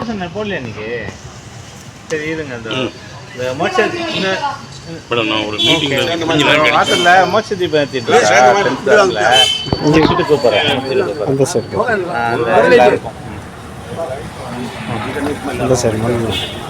போட சொன்னேன் போடலையா இன்னைக்கு? சரி இருங்க அந்த இந்த மோட்ச மேடம் நான் ஒரு மீட்டிங்ல வாசல்ல மோட்ச தீபம் ஏத்திட்டு முடிச்சுட்டு கூப்பிடுறேன். முடிச்சுட்டு கூப்பிடுறேன் அந்த சைடு. ஆ, அந்த இதா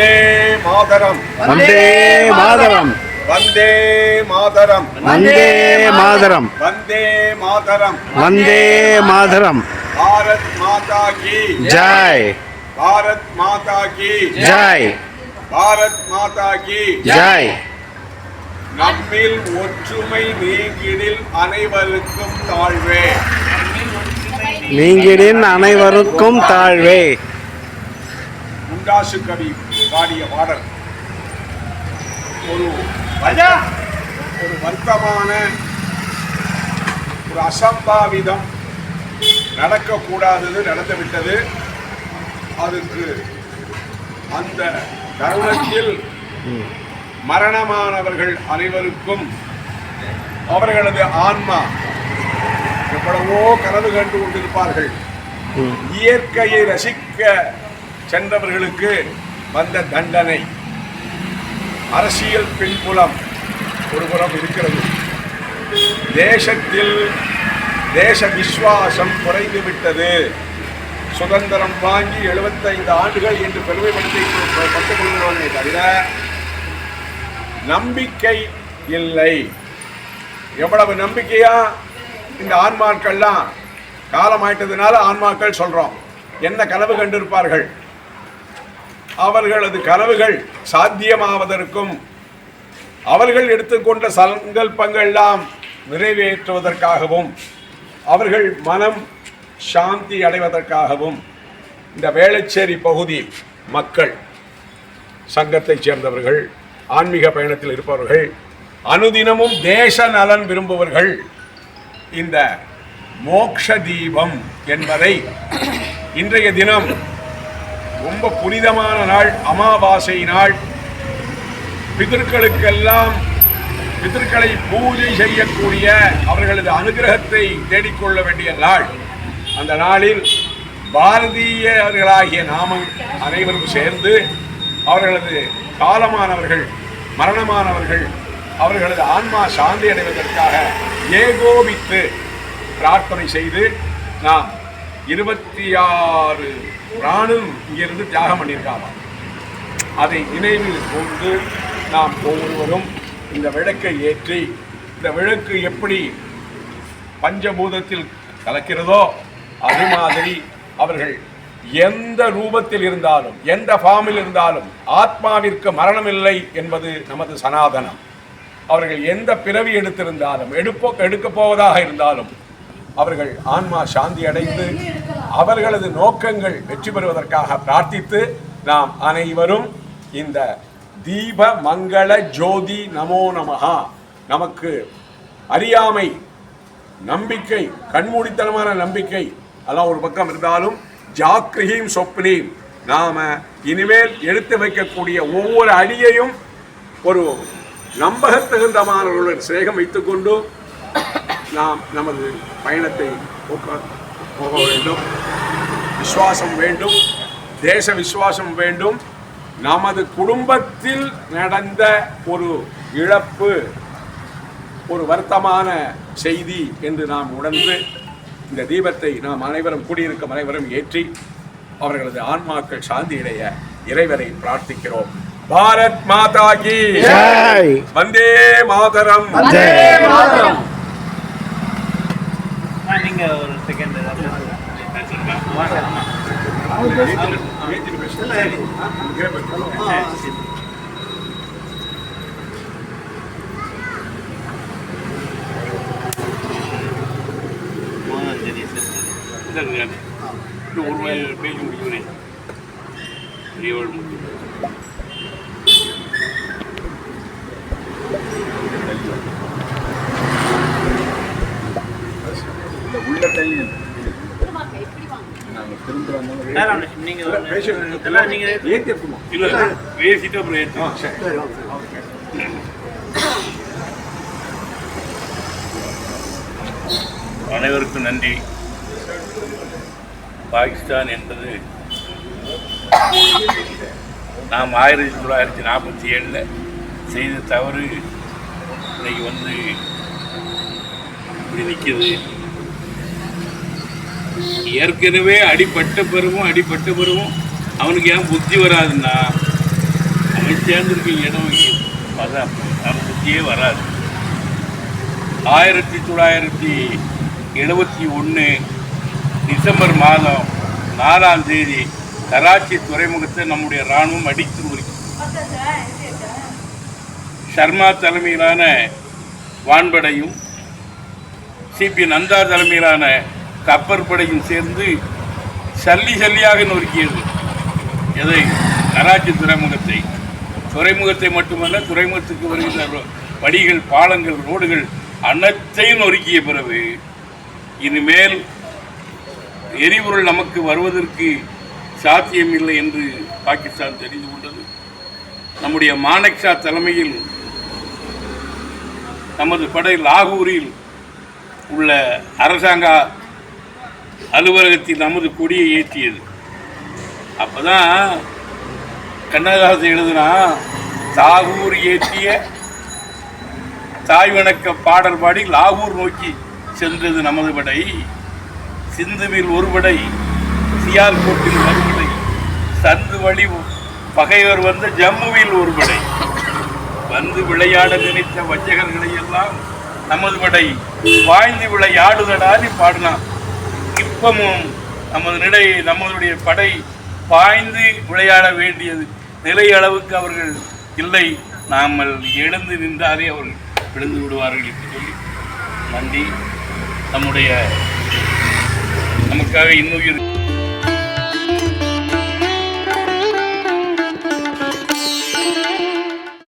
வந்தே மாதரம். வந்தே மாதரம். வந்தே மாதரம். வந்தே மாதரம். வந்தே மாதரம். வந்தே மாதரம். பாரத் மாதா கி. ஜாய். பாரத் மாதா கி. ஜாய். பாரத் மாதா கி. ஜாய். நம்மில் ஒற்றுமை நீங்கிடில் அனைவருக்கும் தாழ்வே. நீங்கிடின் அனைவருக்கும் தாழ்வே. முண்டாசு கவி பாடிய பாடல். ஒரு ஒரு வருத்தமான ஒரு அசம்பாவிதம் நடக்கக்கூடாதது நடந்துவிட்டது. அதுக்கு அந்த தருணத்தில் மரணமானவர்கள் அனைவருக்கும் அவர்களது ஆன்மா எவ்வளவோ கனவு கண்டு கொண்டிருப்பார்கள். இயற்கையை ரசிக்க சென்றவர்களுக்கு வந்த தண்டனை. அரசியல் பின்புலம் ஒருபுறம் இருக்கிறது. தேசத்தில் தேச விசுவாசம் குறைந்துவிட்டது சுதந்திரம் வாங்கி 75 ஆண்டுகள் என்று பெருமைப்படுத்தி பட்டுக் கொள்கிறோமே தவிர நம்பிக்கை இல்லை. எவ்வளவு நம்பிக்கையா? இந்த ஆன்மாக்கள்லாம் காலமாயிட்டதுனால ஆன்மாக்கள் சொல்றோம். என்ன கனவு கண்டிருப்பார்கள்? அவர்களது கனவுகள் சாத்தியமாவதற்கும் அவர்கள் எடுத்துக்கொண்ட சங்கல்பங்கள்லாம் நிறைவேற்றுவதற்காகவும் அவர்கள் மனம் சாந்தி அடைவதற்காகவும் இந்த வேளச்சேரி பகுதி மக்கள் சங்கத்தைச் சேர்ந்தவர்கள் ஆன்மீக பயணத்தில் இருப்பவர்கள் அனுதினமும் தேச நலன் விரும்புபவர்கள் இந்த மோக்ஷ தீபம் என்பதை இன்றைய தினம் ரொம்ப புனிதமான நாள் அமாவாசை நாள். பிதர்களுக்கெல்லாம் பிதர்களை பூஜை செய்யக்கூடிய அவர்களது அனுகிரகத்தை தேடிக்கொள்ள வேண்டிய நாள். அந்த நாளில் பாரதியர்களாகிய நாம அனைவரும் சேர்ந்து அவர்களது காலமானவர்கள் மரணமானவர்கள் அவர்களது ஆன்மா சாந்தி அடைவதற்காக ஏகோபித்து பிரார்த்தனை செய்து நாம் இருபத்தி ஆறு பிராணும் இங்கிருந்து தியாகம் பண்ணியிருக்காங்க. அதை நினைவில் கொண்டு நாம் ஒவ்வொருவரும் இந்த விளக்கை ஏற்றி இந்த விளக்கு எப்படி பஞ்சபூதத்தில் கலக்கிறதோ அது மாதிரி அவர்கள் எந்த ரூபத்தில் இருந்தாலும் எந்த ஃபார்மில் இருந்தாலும் ஆத்மாவிற்கு மரணம் இல்லை என்பது நமது சனாதனம். அவர்கள் எந்த பிறவி எடுத்திருந்தாலும் எடுப்போ எடுக்கப் போவதாக இருந்தாலும் அவர்கள் ஆன்மா சாந்தி அடைந்து அவர்களது நோக்கங்கள் வெற்றி பெறுவதற்காக பிரார்த்தித்து நாம் அனைவரும் இந்த தீப மங்கள ஜோதி நமோ நமகா நமக்கு அறியாமை நம்பிக்கை கண்மூடித்தனமான நம்பிக்கை அதெல்லாம் ஒரு பக்கம் இருந்தாலும் ஜாக்கிரீம் சொப்னீம். நாம் இனிமேல் எடுத்து வைக்கக்கூடிய ஒவ்வொரு அடியையும் ஒரு நம்பகத்தகுந்தமானவர்களுடன் சிநேகம் வைத்துக்கொண்டு நாம் நமது பயணத்தை போக வேண்டும். விசுவாசம் வேண்டும். தேச விசுவாசம் வேண்டும். நமது குடும்பத்தில் நடந்த ஒரு இழப்பு ஒரு வருத்தமான செய்தி என்று நாம் உணர்ந்து இந்த தீபத்தை நாம் அனைவரும் கூடியிருக்கும் அனைவரும் ஏற்றி அவர்களது ஆன்மாக்கள் சாந்தி அடைய இறைவரை பிரார்த்திக்கிறோம். பாரத் மாதா கி. வந்தே மாதரம். ஜெய். ஆ, நீங்க ஒரு செகண்ட் இன்னும் ஒரு பேஜ் முடிக்கிறேன் ஏழு முடியும் இந்த உள்ளத்தை வாங்க இப்படி வாங்க இல்ல பேசிட்டு அப்புறம் ஏத்து. அனைவருக்கும் நன்றி. பாகிஸ்தான் என்பது நாம் ஆயிரத்தி தொள்ளாயிரத்தி நாற்பத்தி ஏழில் செய்த தவறு இன்னைக்கு வந்து இப்படி நிற்கிது ஏற்கனவே அடிப்பட்ட பிறகும் அடிப்பட்ட பிறகும் அவனுக்கு ஏன் புத்தி வராதுன்னா அவன் சேர்ந்திருக்க இடம் அவன் புத்தியே வராது. ஆயிரத்தி தொள்ளாயிரத்தி எழுபத்தி ஒன்று டிசம்பர் மாதம் நாலாம் தேதி கராச்சி துறைமுகத்தை நம்முடைய இராணுவம் அடித்து முறிக்கும். சர்மா தலைமையிலான வான்படையும் சிபி நந்தா தலைமையிலான கப்பற்படையும் சேர்ந்து சல்லி சல்லியாக நொறுக்கியது. எதை? கராச்சி துறைமுகத்தை. துறைமுகத்தை மட்டுமல்ல துறைமுகத்துக்கு வருகின்ற ரோ- வழிகள் பாலங்கள் ரோடுகள் அனைத்தையும் நொறுக்கிய பிறகு இனிமேல் எரிபொருள் நமக்கு வருவதற்கு சாத்தியமில்லை என்று பாகிஸ்தான் தெரிந்து கொண்டது. நம்முடைய மானக்ஷா தலைமையில் நமது படை லாகூரில் உள்ள அரசாங்க அலுவலகத்தில் நமது கொடியை ஏற்றியது. அப்பதான் கண்ணதாசன் எழுதுனா தாகூர் ஏற்றிய தாய் வணக்க பாடல் பாடி லாகூர் நோக்கி சென்றது நமது படை. சிந்துவில் ஒரு படை சியால்கோட்டில் மறுபடை சந்து வழி பகைவர் வந்த ஜம்முவில் ஒரு படை. வந்து விளையாட நினைத்த வஞ்சகர்களை எல்லாம் நமது படை. வாய்ந்து விளையாடுதடான்னு பாடினான். இப்பமும் நமது நிலை நம்மளுடைய படை பாய்ந்து விளையாட வேண்டியது. நிலை அளவுக்கு அவர்கள் இல்லை. நாமல் எழுந்து நின்றாலே அவர்கள். விழுந்து விடுவார்கள் என்று சொல்லி. நன்றி. நம்முடைய நமக்காக இன்னுயிர்